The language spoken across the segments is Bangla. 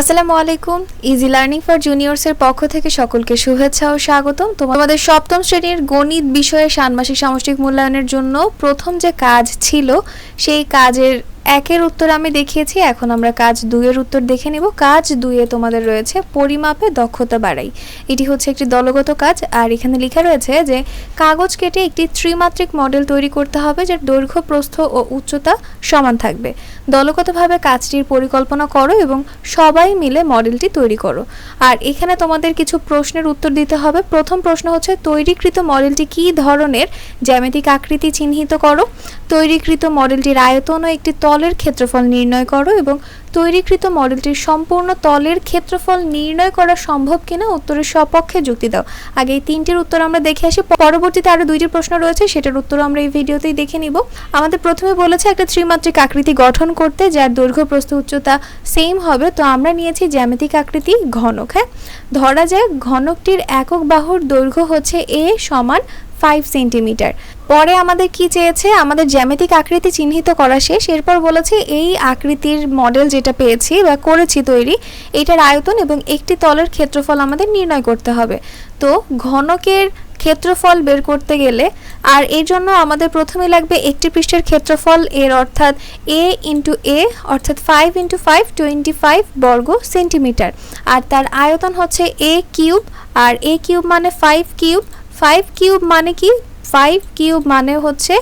আসসালামু আলাইকুম। ইজি লার্নিং ফর জুনিয়র্সের পক্ষ থেকে সকলকে শুভেচ্ছা ও স্বাগতম। তোমাদের সপ্তম শ্রেণির গণিত বিষয়ে ষান্মাসিক সামষ্টিক মূল্যায়নের জন্য প্রথম যে কাজ ছিল, সেই কাজের একের উত্তর আমি দেখিয়েছি, এখন আমরা কাজ দুইয়ের উত্তর দেখে নিব। কাজ দুইয়ে তোমাদের রয়েছে পরিমাপে দক্ষতা বাড়াই। এটি হচ্ছে একটি দলগত কাজ, আর এখানে লেখা রয়েছে যে কাগজ কেটে একটি ত্রিমাত্রিক মডেল তৈরি করতে হবে, যার দৈর্ঘ্য, প্রস্থ ও উচ্চতা সমান থাকবে। দলগতভাবে কাজটির পরিকল্পনা করো এবং সবাই মিলে মডেলটি তৈরি করো। আর এখানে তোমাদের কিছু প্রশ্নের উত্তর দিতে হবে। প্রথম প্রশ্ন হচ্ছে, তৈরিকৃত মডেলটি কী ধরনের? জ্যামিতিক আকৃতি চিহ্নিত করো। তৈরিকৃত মডেলটির আয়তন ও একটি তলের ক্ষেত্রফল নির্ণয় করো এবং তৈরিকৃত মডেলটির সম্পূর্ণ তলের ক্ষেত্রফল নির্ণয় করা সম্ভব কিনা উত্তরের সপক্ষে যুক্তি দাও। আগে এই তিনটির উত্তর আমরা দেখে আসি। পরবর্তীতে আরও দুইটি প্রশ্ন রয়েছে, সেটার উত্তর আমরা এই ভিডিওতেই দেখে নিব। আমাদের প্রথমে বলেছে একটা ত্রিমাত্রিক আকৃতি গঠন করতে, যার দৈর্ঘ্য, প্রস্থ, উচ্চতা সেম হবে, তো আমরা নিয়েছি জ্যামিতিক আকৃতি ঘনক হ্যাঁ? ধরা যায় ঘনকটির একক বাহুর দৈর্ঘ্য হচ্ছে এ সমান ফাইভ সেন্টিমিটার পরে আমাদের কি চেয়েছে? আমাদের জ্যামিতিক আকৃতি চিহ্নিত করা শেষ। এরপর বলেছে, এই আকৃতির মডেল যেটা পেয়েছি বা করেছি তৈরি, এটার আয়তন এবং একটি তলের ক্ষেত্রফল আমাদের নির্ণয় করতে হবে। তো ঘনকের ক্ষেত্রফল বের করতে গেলে, আর এর জন্য আমাদের প্রথমে লাগবে একটি পৃষ্ঠের ক্ষেত্রফল, এর অর্থাৎ এ ইন্টু এ অর্থাৎ five into five twenty five বর্গ সেন্টিমিটার আর তার আয়তন হচ্ছে এ কিউব আর এ কিউব মানে ফাইভ কিউব ফাইভ কিউব মানে কি? ফাইভ কিউব মানে হচ্ছে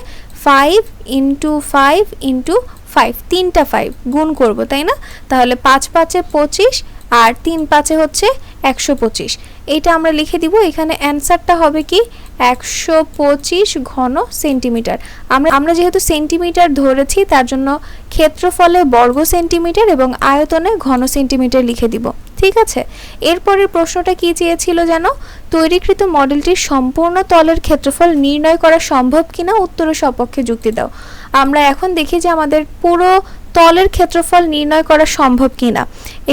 five into five into five তিনটা ফাইভ গুণ করব, তাই না? তাহলে পাঁচ পাঁচে পঁচিশ আর তিন পাঁচে হচ্ছে একশো পঁচিশ। এইটা আমরা লিখে দিব, এখানে অ্যান্সারটা হবে কি? একশো পঁচিশ ঘন সেন্টিমিটার আমরা আমরা যেহেতু সেন্টিমিটার ধরেছি, তার জন্য ক্ষেত্রফলে বর্গ সেন্টিমিটার এবং আয়তনে ঘন সেন্টিমিটার লিখে দিব। ঠিক আছে? এরপরের প্রশ্নটা কি চেয়েছিল যেন তৈরিকৃত মডেলটির সম্পূর্ণ তলের ক্ষেত্রফল নির্ণয় করা সম্ভব কিনা উত্তরের সপক্ষে যুক্তি দাও। আমরা এখন দেখি যে আমাদের পুরো তলের ক্ষেত্রফল নির্ণয় করা সম্ভব কিনা।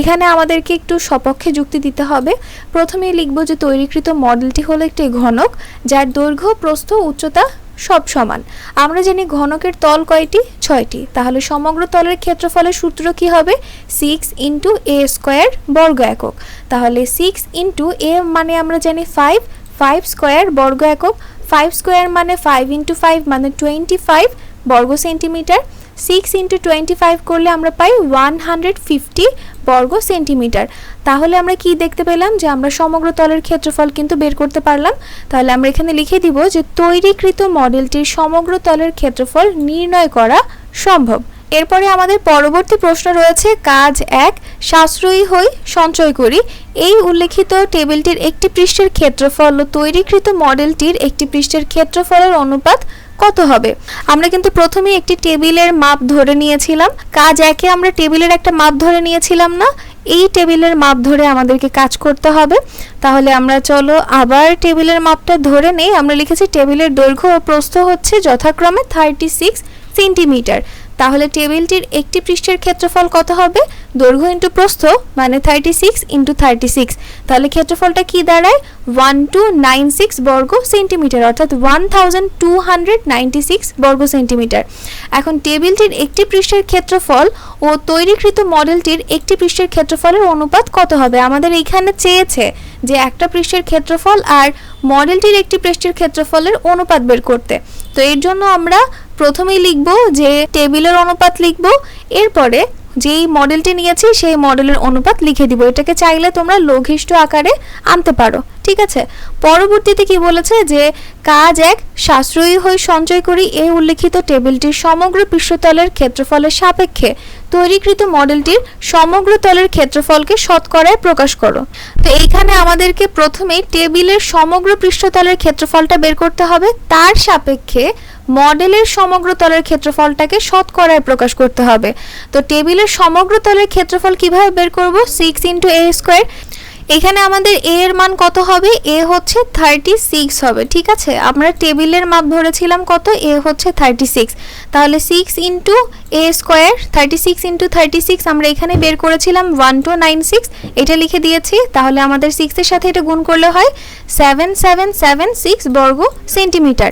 এখানে আমাদেরকে একটু সপক্ষে যুক্তি দিতে হবে। প্রথমেই লিখব যে তৈরিকৃত মডেলটি হলো একটি ঘনক, যার দৈর্ঘ্য, প্রস্থ, উচ্চতা সব সমান। আমরা জানি ঘনকের তল কয়টি? ছয়টি। তাহলে সমগ্র তলের ক্ষেত্রফলের সূত্র কি হবে? সিক্স ইন্টু এ স্কোয়ার বর্গ একক। তাহলে সিক্স ইন্টু এ মানে আমরা জানি ফাইভ ফাইভ স্কোয়ার বর্গ একক। ফাইভ স্কোয়ার মানে ফাইভ ইন্টু ফাইভ মানে টোয়েন্টি ফাইভ বর্গ centimetre six into twenty five করলে আমরা পাই ওয়ান হান্ড্রেড ফিফটি বর্গ সেন্টিমিটার। তাহলে আমরা কি দেখতে পেলাম? যে আমরা সমগ্র তলের ক্ষেত্রফল কিন্তু বের করতে পারলাম। তাহলে আমরা এখানে লিখে দিব যে তৈরিকৃত মডেলটির সমগ্র তলের ক্ষেত্রফল নির্ণয় করা সম্ভব। এরপরে আমাদের পরবর্তী প্রশ্ন রয়েছে, কাজ এক, সাশ্রয়ী হই, সঞ্চয় করি। এই উল্লেখিত টেবিলটির একটি পৃষ্ঠের ক্ষেত্রফল ও তৈরিকৃত মডেলটির একটি পৃষ্ঠের ক্ষেত্রফলের অনুপাত কত হবে? আমরা কিন্তু প্রথমে একটি টেবিলের মাপ ধরে নিয়েছিলাম। কাজ একে আমরা টেবিলের একটা মাপ ধরে নিয়েছিলাম না, এই টেবিলের মাপ ধরে আমাদেরকে কাজ করতে হবে। তাহলে আমরা চলো আবার টেবিলের মাপটা ধরে নেই, আমরা লিখেছি টেবিলের দৈর্ঘ্য ও প্রস্থ হচ্ছে যথাক্রমে থার্টি সিক্স সেন্টিমিটার তাহলে টেবিলটির একটি পৃষ্ঠের ক্ষেত্রফল কত হবে? দৈর্ঘ্য ইন্টু প্রস্থ মানে thirty six into thirty six তাহলে ক্ষেত্রফলটা কি দাঁড়ায়? ওয়ান টু নাইন সিক্স বর্গ সেন্টিমিটার, অর্থাৎ one thousand two hundred ninety six বর্গ সেন্টিমিটার। এখন টেবিলটির একটি পৃষ্ঠের ক্ষেত্রফল ও তৈরিকৃত মডেলটির একটি পৃষ্ঠের ক্ষেত্রফলের অনুপাত কত হবে? আমাদের এইখানে চেয়েছে যে একটা পৃষ্ঠের ক্ষেত্রফল আর মডেলটির একটি পৃষ্ঠের ক্ষেত্রফলের অনুপাত বের করতে। তো এর জন্য আমরা প্রথমেই লিখব যে টেবিলের অনুপাত লিখব, এরপরে যেই মডেলটি নিয়েছি সেই মডেলের অনুপাত লিখে দিব। এটাকে চাইলে তোমরা লঘিষ্ঠ আকারে আনতে পারো, ঠিক আছে? পরবর্তীতে কি বলেছে যে কাজ এক, সাশ্রয়ী হয়ে সঞ্চয় করি এই উল্লেখিত টেবিলটির সমগ্র পৃষ্ঠতলের ক্ষেত্রফলের সাপেক্ষে। তৈরিকৃত মডেলটির সমগ্র তলের ক্ষেত্রফলকে শতকরায় প্রকাশ করো। তো এইখানে আমাদেরকে প্রথমেই টেবিলের সমগ্র পৃষ্ঠতলের ক্ষেত্রফলটা বের করতে হবে। তার সাপেক্ষে মডেলের সমগ্র তলের ক্ষেত্রফলটাকে শতকরায় প্রকাশ করতে হবে। তো টেবিলের সমগ্র তলের ক্ষেত্রফল কীভাবে বের করব? সিক্স ইন্টু এ স্কোয়ার এখানে আমাদের এ এর মান কত হবে? এ হচ্ছে থার্টি সিক্স হবে, ঠিক আছে? আমরা টেবিলের মাপ ধরেছিলাম কত? এ হচ্ছে থার্টি সিক্স তাহলে six into A square thirty six into thirty six আমরা এখানে বের করেছিলাম ওয়ান টু নাইন সিক্স এটা লিখে দিয়েছি, তাহলে আমাদের সিক্সের সাথে এটা গুণ করলে হয় সেভেন সেভেন সেভেন সিক্স বর্গ সেন্টিমিটার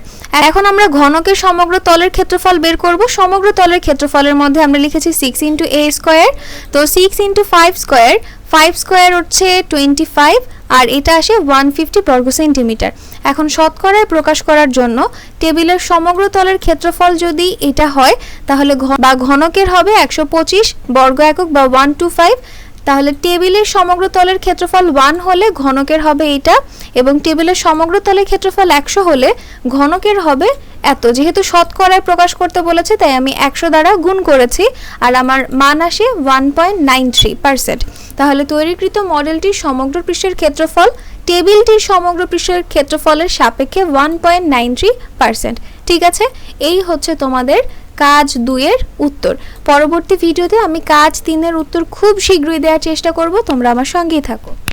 এখন আমরা ঘনকের সমগ্র তলের ক্ষেত্রফল বের করব। সমগ্র তলের ক্ষেত্রফলের মধ্যে আমরা লিখেছি সিক্স ইন্টু এ স্কোয়ার তো six into five square five square হচ্ছে টোয়েন্টি ফাইভ আর এটা আসে ওয়ান ফিফটি বর্গ সেন্টিমিটার। এখন শতকরায় প্রকাশ করার জন্য টেবিলের সমগ্র তলের ক্ষেত্রফল যদি এটা হয়, তাহলে বা ঘনকের হবে একশো পঁচিশ বর্গ একক বা ওয়ান টু ফাইভ। তাহলে টেবিলের সমগ্র তলের ক্ষেত্রফল ওয়ান হলে ঘনকের হবে এটা এবং টেবিলের সমগ্র তলের ক্ষেত্রফল একশো হলে ঘনকের হবে এত যেহেতু শতকরায় প্রকাশ করতে বলেছে, তাই আমি একশো দ্বারা গুণ করেছি আর আমার মান আসে one point nine three percent তাহলে তৈরিকৃত মডেলটির সমগ্র পৃষ্ঠের ক্ষেত্রফল, টেবিলটির সমগ্র পৃষ্ঠের ক্ষেত্রফলের সাপেক্ষে one point nine three percent ঠিক আছে? এই হচ্ছে তোমাদের কাজ দুইয়ের উত্তর। পরবর্তী ভিডিওতে আমি কাজ তিনের উত্তর খুব শীঘ্রই দেওয়ার চেষ্টা করব। তোমরা আমার সঙ্গেই থাকো।